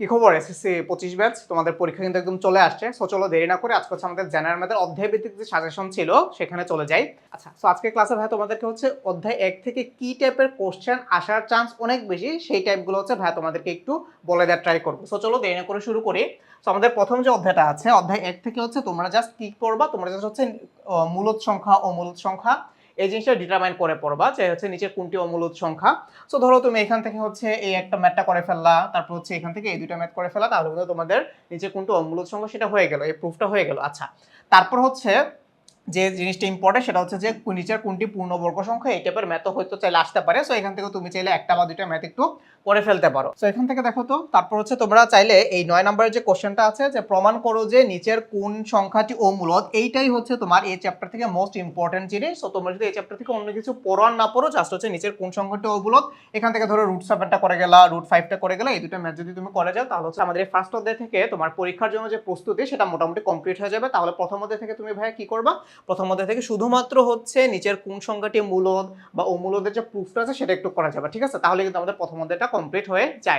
কি খবর? এসএসসি পঁচিশ ব্যাচ তোমাদের পরীক্ষা কিন্তু একদম চলে আসছে। সো চলো দেরি না করে আজকে হচ্ছে আমাদের জেনারেল ম্যাথের অধ্যায় ভিত্তিক যে সাজেশন ছিল, সেখানে চলে যাই। আচ্ছা সো আজকে ক্লাসে ভাই তোমাদেরকে হচ্ছে অধ্যায় এক থেকে কি টাইপের কোশ্চেন আসার চান্স অনেক বেশি, সেই টাইপগুলো হচ্ছে ভাই তোমাদেরকে একটু বলে দেওয়ার ট্রাই করব। সো চলো দেরি না করে শুরু করি। তো আমাদের প্রথম যে অধ্যায়টা আছে, অধ্যায় এক থেকে হচ্ছে তোমরা জাস্ট কি করবা, তোমরা জাস্ট হচ্ছে মূলদ সংখ্যা অমূলদ সংখ্যা। এই জিনিসটা ডিটারমাইন করে পড়বা যে হচ্ছে নিচের কোনটি অমূলত সংখ্যা। সো ধরো তুমি এখান থেকে হচ্ছে এই একটা ম্যাথটা করে ফেললা, তারপর হচ্ছে এখান থেকে এই দুইটা ম্যাথ করে ফেলা তাহলে তোমাদের নিচে কোনটি অমূলত সংখ্যা সেটা হয়ে গেল, এই প্রুফটা হয়ে গেল। আচ্ছা তারপর হচ্ছে যে জিনিসটা ইম্পর্টেন্ট সেটা হচ্ছে যে নিচের কোনটি পূর্ণবর্গ সংখ্যা, এই টাইপের ম্যাথ হয়তো চাইলে আসতে পারে। সো এখান থেকে তুমি চাইলে একটা বা দুইটা ম্যাথ একটু করে ফেলতে পারো। সো এখান থেকে দেখো তো, তারপর হচ্ছে তোমরা চাইলে এই নয় নম্বরের যে কোশ্চেনটা আছে, যে প্রমাণ করো যে নিচের কোন সংখ্যাটি অমূলদ এইটাই হচ্ছে তোমার এই চ্যাপ্টার থেকে মোস্ট ইম্পর্টেন্ট জিনিস। সো তোমরা যদি এই চ্যাপ্টার থেকে অন্য কিছু পড়ো আর না পড়ো জাস্ট হচ্ছে নিচের কোন সংখ্যাটি অমূলদ এখান থেকে ধরো রুট সেভেনটা করে গেলা রুট ফাইভটা করে গেলা, এই দুটো ম্যাথ যদি তুমি করে যাও, তাহলে হচ্ছে আমাদের ফার্স্ট অধ্যায় থেকে তোমার পরীক্ষার জন্য যে প্রস্তুতি, সেটা মোটামুটি কমপ্লিট হয়ে যাবে। তাহলে প্রথম অধ্যায় থেকে তুমি ভাইয়া কি করবা? প্রথম অধ্যায় থেকে শুধুমাত্র হচ্ছে নিচের কোন সংখ্যাটি মূলদ বা অমূলদের যে প্রুফটা আছে সেটা একটু করা যাবে, ঠিক আছে? তাহলে কিন্তু আমাদের প্রথম অধ্যায়টা কমপ্লিট হয়ে যায়।